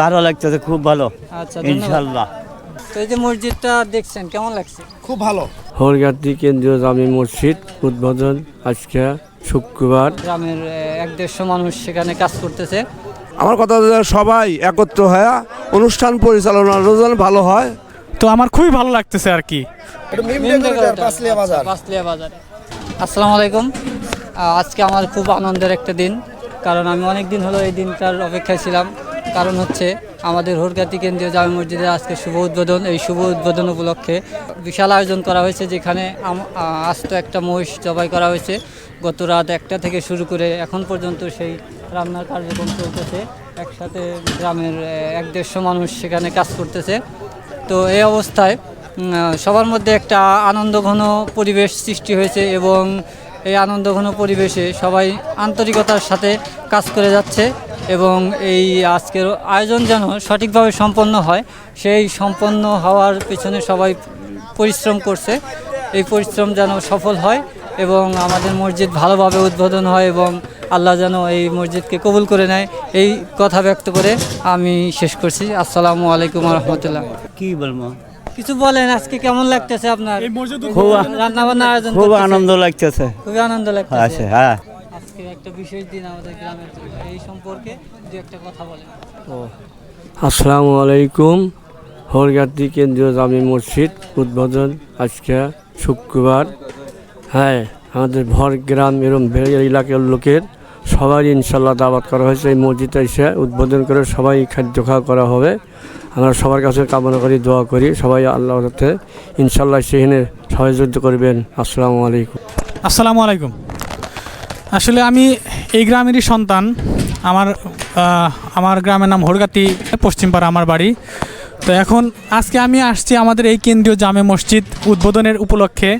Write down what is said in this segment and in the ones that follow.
ভালো লাগতেছে খুব ভালো। আচ্ছা ইনশাল্লাহ। তো এই যে মসজিদটা দেখছেন কেমন লাগছে? খুব ভালো। হরগাতি কেন্দ্রীয় জামি মসজিদ উদ্বোধন আজকে শুক্রবার। গ্রামের এক দেড়শো মানুষ সেখানে কাজ করতেছে। আমার কথা সবাই একত্র হয়ে অনুষ্ঠান পরিচালনা যেন ভালো হয়। তো আমার খুবই ভালো লাগতেছে আর কি। পাঁচলিয়া বাজারে। আসসালামু আলাইকুম। আজকে আমার খুব আনন্দের একটা দিন কারণ আমি অনেক দিন হলো এই দিনটার অপেক্ষায় ছিলাম। কারণ হচ্ছে আমাদের হোরগাতি কেন্দ্রীয় জামে মসজিদের আজকে শুভ উদ্বোধন। এই শুভ উদ্বোধন উপলক্ষে বিশাল আয়োজন করা হয়েছে, যেখানে আস্ত একটা মহিষ জবাই করা হয়েছে। গত রাত একটা থেকে শুরু করে এখন পর্যন্ত সেই রান্নার কার্যক্রম চলতেছে। একসাথে গ্রামের এক দেড়শো মানুষ সেখানে কাজ করতেছে। তো এই অবস্থায় সবার মধ্যে একটা আনন্দঘন পরিবেশ সৃষ্টি হয়েছে এবং এই আনন্দঘন পরিবেশে সবাই আন্তরিকতার সাথে কাজ করে যাচ্ছে। এবং এই আজকের আয়োজন যেন সঠিকভাবে সম্পন্ন হয় সেই সম্পন্ন হওয়ার পেছনে সবাই পরিশ্রম করছে। এই পরিশ্রম যেন সফল হয় এবং আমাদের মসজিদ ভালোভাবে উদ্বোধন হয় এবং আল্লাহ যেন এই মসজিদকে কবুল করে নেয় এই কথা ব্যক্ত করে আমি শেষ করছি। আসসালামু আলাইকুম রহমতুল্লাহ। কি বলব? কিছু বলেন আজকে কেমন লাগতেছে আপনার? খুব রান্না বান্না আয়োজন খুব আনন্দ লাগতেছে। খুবই আনন্দ লাগতেছে। হ্যাঁ। আজকে একটা বিশেষ দিন আমাদের গ্রামের এই সম্পর্কে দু একটা কথা বলেন। আসসালামু আলাইকুম। হরগাতি কেন্দ্রীয় জামি মসজিদ উদ্বোধন আজকে শুক্রবার। হ্যাঁ আমাদের ভর গ্রাম এরম এলাকার লোকের সবাই ইনশাল্লাহ দাওয়াত করা হয়েছে। এই মসজিদে এসে উদ্বোধন করে সবাই খাদ্য খাওয়া করা হবে। আমরা সবার কাছে কামনা করি দোয়া করি। সবাই আল্লাহ ইনশাল্লাহ সেখানে সহযোগিতা করবেন। আসসালামু আলাইকুম। আসসালামু আলাইকুম। আসলে আমি এই গ্রামেরই সন্তান। আমার আমার গ্রামের নাম হরগাতি পশ্চিমপাড়া আমার বাড়ি। তো এখন আজকে আমি আসছি আমাদের এই কেন্দ্রীয় জামে মসজিদ উদ্বোধনের উপলক্ষে।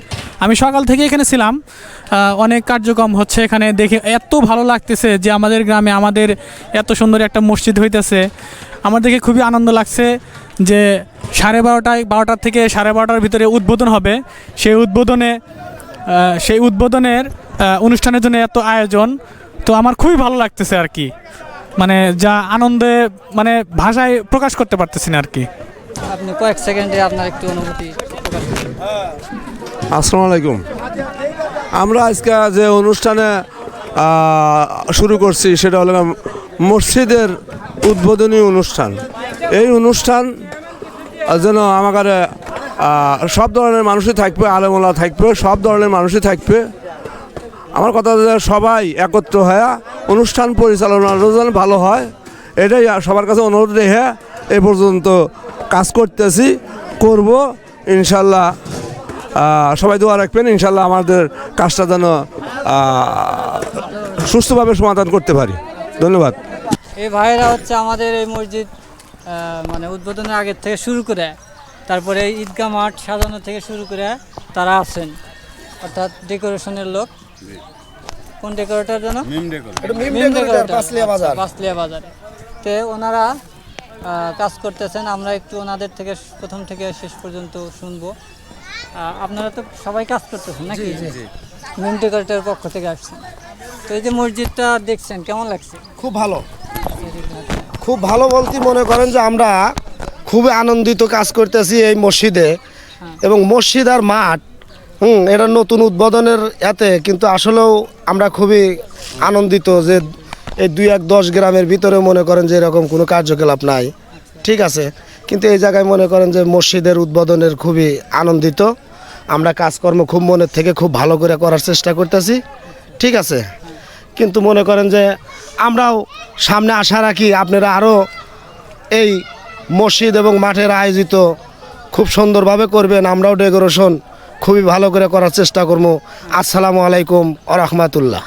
আমি সকাল থেকে এখানে ছিলাম। অনেক কার্যক্রম হচ্ছে এখানে দেখে এত ভালো লাগতেছে যে আমাদের গ্রামে আমাদের এত সুন্দর একটা মসজিদ হইতেছে। আমার দেখে খুবই আনন্দ লাগছে যে সাড়ে বারোটায়, বারোটার থেকে সাড়ে বারোটার ভিতরে উদ্বোধন হবে। সেই উদ্বোধনে সেই উদ্বোধনের অনুষ্ঠানের জন্য এত আয়োজন তো আমার খুবই ভালো লাগতেছে আর কি। মানে যা আনন্দে মানে ভাষায় প্রকাশ করতে পারতেছি না আর কি। আপনি কয়েক সেকেন্ডে আপনার একটু অনুভূতি আসসালামু আলাইকুম। আমরা আজকে যে অনুষ্ঠানে শুরু করছি সেটা হলো মসজিদের উদ্বোধনী অনুষ্ঠান। এই অনুষ্ঠান যেন আমাদের সব ধরনের মানুষই থাকবে আলেমোলা থাকবে সব ধরনের মানুষই থাকবে। আমার কথা সবাই একত্র হয়ে অনুষ্ঠান পরিচালনা যেন ভালো হয়, এটাই সবার কাছে অনুরোধ রেখে এ পর্যন্ত কাজ করতেছি, করব, ইনশাল্লাহ সবাই দোয়া রাখবেন, ইনশাল্লাহ আমাদের কাজটা যেন সুস্থভাবে সমাধান করতে পারি। ধন্যবাদ। এই ভাইয়েরা হচ্ছে আমাদের এই মসজিদ মানে উদ্বোধনের আগের থেকে শুরু করে, তারপরে ঈদগাহ মাঠ সাজানো থেকে শুরু করে তারা আছেন, অর্থাৎ ডেকোরেশনের লোক। কোন ডেকোরেটর যেন মিম ডেকোরেটর পাঁচলিয়া বাজারে। তো ওনারা কাজ করতেছেন। আমরা একটু ওনাদের থেকে প্রথম থেকে শেষ পর্যন্ত শুনব। আপনারা তো সবাই কাজ করতেছেন নাকি? মিম ডেকোরেটরের পক্ষ থেকে আসছেন। তো এই যে মসজিদটা দেখছেন কেমন লাগছে? খুব ভালো। খুব ভালো বলতে মনে করেন যে আমরা খুবই আনন্দিত কাজ করতেছি এই মসজিদে। এবং মসজিদ আর মাঠ হুম, এটা নতুন উদ্বোধনের এতে, কিন্তু আসলেও আমরা খুবই আনন্দিত যে এই দুই এক দশ গ্রামের ভিতরে মনে করেন যে এরকম কোনো কার্যকলাপ নাই। ঠিক আছে, কিন্তু এই জায়গায় মনে করেন যে মসজিদের উদ্বোধনের খুবই আনন্দিত। আমরা কাজকর্ম খুব মনের থেকে খুব ভালো করে করার চেষ্টা করতেছি। ঠিক আছে, কিন্তু মনে করেন যে আমরাও সামনে আশা রাখি আপনারা আরও এই মসজিদ এবং মাঠের আয়োজিত খুব সুন্দরভাবে করবেন। আমরাও ডেকোরেশন খুবই ভালো করে করার চেষ্টা করব। আসসালামু আলাইকুম আ রহমাতুল্লাহ।